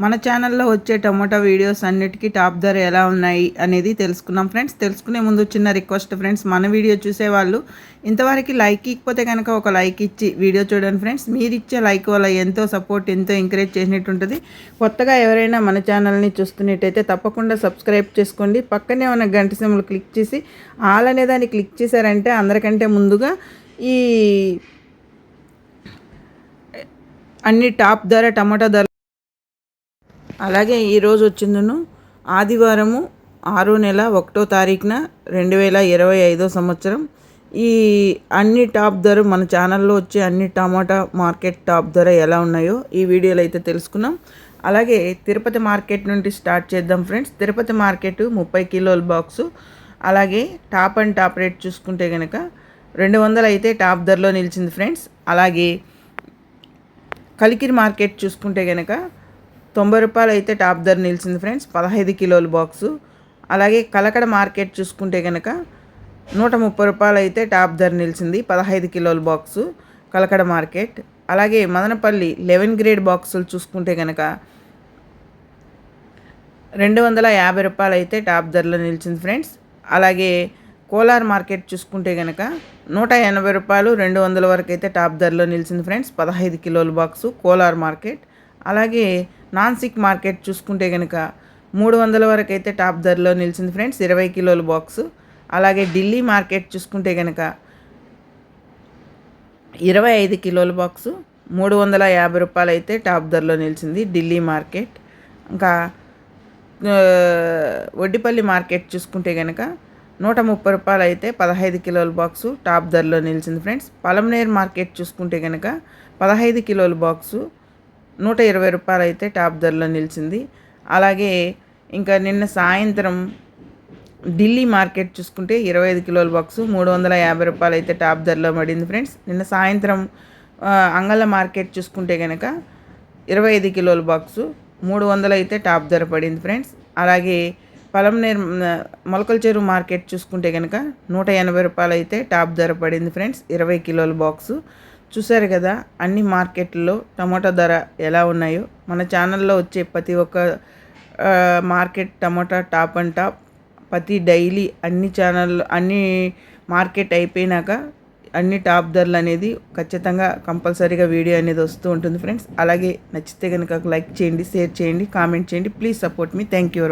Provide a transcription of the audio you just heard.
మన ఛానల్లో వచ్చే టమోటా వీడియోస్ అన్నిటికీ టాప్ ధర ఎలా ఉన్నాయి అనేది తెలుసుకున్నాం ఫ్రెండ్స్ తెలుసుకునే ముందు చిన్న రిక్వెస్ట్ ఫ్రెండ్స్ మన వీడియో చూసేవాళ్ళు ఇంతవరకు లైక్ ఇకపోతే కనుక ఒక లైక్ ఇచ్చి వీడియో చూడండి ఫ్రెండ్స్ మీరు ఇచ్చే లైక్ వల్ల ఎంతో సపోర్ట్ ఎంతో ఎంకరేజ్ చేసినట్టు ఉంటుంది కొత్తగా ఎవరైనా మన ఛానల్ని చూస్తున్నట్టయితే తప్పకుండా సబ్స్క్రైబ్ చేసుకోండి. పక్కనే ఉన్న గంట సింబల్ క్లిక్ చేసి ఆల్ అనే దాన్ని క్లిక్ చేశారంటే అందరికంటే ముందుగా ఈ అన్ని టాప్ ధర టమాటా ధర అలాగే ఈరోజు వచ్చిందను ఆదివారము ఆరో నెల ఒకటో తారీఖున రెండు వేల ఇరవై ఐదో సంవత్సరం. ఈ అన్ని టాప్ ధర మన ఛానల్లో వచ్చే అన్ని టమాటా మార్కెట్ టాప్ ధర ఎలా ఉన్నాయో ఈ వీడియోలో అయితే తెలుసుకున్నాం. అలాగే తిరుపతి మార్కెట్ నుండి స్టార్ట్ చేద్దాం ఫ్రెండ్స్. తిరుపతి మార్కెట్ ముప్పై కిలోల బాక్సు. అలాగే టాప్ అండ్ టాప్ రేట్ చూసుకుంటే కనుక రెండు వందలు అయితే టాప్ ధరలో నిలిచింది ఫ్రెండ్స్. అలాగే కలికిరి మార్కెట్ చూసుకుంటే కనుక తొంభై రూపాయలు అయితే టాప్ ధర నిలిచింది ఫ్రెండ్స్. పదహైదు కిలోల బాక్సు. అలాగే కలకడ మార్కెట్ చూసుకుంటే కనుక నూట ముప్పై రూపాయలు అయితే టాప్ ధర నిలిచింది. పదహైదు కిలోల బాక్సు కలకడ మార్కెట్. అలాగే మదనపల్లి లెవెన్ గ్రేడ్ బాక్సులు చూసుకుంటే కనుక రెండు వందల యాభై రూపాయలు అయితే టాప్ ధరలో నిలిచింది ఫ్రెండ్స్. అలాగే కోలార్ మార్కెట్ చూసుకుంటే కనుక నూట ఎనభై రూపాయలు రెండు వందల వరకు అయితే టాప్ ధరలో నిలిచింది ఫ్రెండ్స్. పదహైదు కిలోల బాక్సు కోలార్ మార్కెట్. అలాగే నాన్సిక్ మార్కెట్ చూసుకుంటే కనుక మూడు వందల వరకు అయితే టాప్ ధరలో నిలిచింది ఫ్రెండ్స్ ఇరవై కిలోల బాక్స్. అలాగే ఢిల్లీ మార్కెట్ చూసుకుంటే కనుక ఇరవై ఐదు కిలోల బాక్సు మూడు వందల యాభై రూపాయలు అయితే టాప్ ధరలో నిలిచింది ఢిల్లీ మార్కెట్. ఇంకా వడ్డిపల్లి మార్కెట్ చూసుకుంటే కనుక నూట ముప్పై రూపాయలు అయితే పదహైదు కిలోల బాక్సు టాప్ ధరలో నిలిచింది ఫ్రెండ్స్. పలంనేర్ మార్కెట్ చూసుకుంటే కనుక పదహైదు కిలోల బాక్సు నూట ఇరవై రూపాయలు అయితే టాప్ ధరలో నిలిచింది. అలాగే ఇంకా నిన్న సాయంత్రం ఢిల్లీ మార్కెట్ చూసుకుంటే ఇరవై ఐదు కిలోల బాక్సు మూడు వందల యాభై రూపాయలు అయితే టాప్ ధరలో పడింది ఫ్రెండ్స్. నిన్న సాయంత్రం అంగళ మార్కెట్ చూసుకుంటే కనుక ఇరవై ఐదు కిలోల బాక్సు మూడు వందలు అయితే టాప్ ధర పడింది ఫ్రెండ్స్. అలాగే పలంనేర్ మొలకల చెరువు మార్కెట్ చూసుకుంటే కనుక నూట ఎనభై రూపాయలు అయితే టాప్ ధర పడింది ఫ్రెండ్స్. ఇరవై కిలోల బాక్సు చూసారు కదా అన్ని మార్కెట్లో టమాటా ధర ఎలా ఉన్నాయో. మన ఛానల్లో వచ్చే ప్రతి ఒక్క మార్కెట్ టమాటా టాప్ అండ్ టాప్ ప్రతి డైలీ అన్ని ఛానల్ అన్ని మార్కెట్ అయిపోయినాక అన్ని టాప్ ధరలు అనేది ఖచ్చితంగా కంపల్సరీగా వీడియో అనేది వస్తూ ఉంటుంది ఫ్రెండ్స్. అలాగే నచ్చితే కనుక లైక్ చేయండి షేర్ చేయండి కామెంట్ చేయండి. Please support me. Thank you.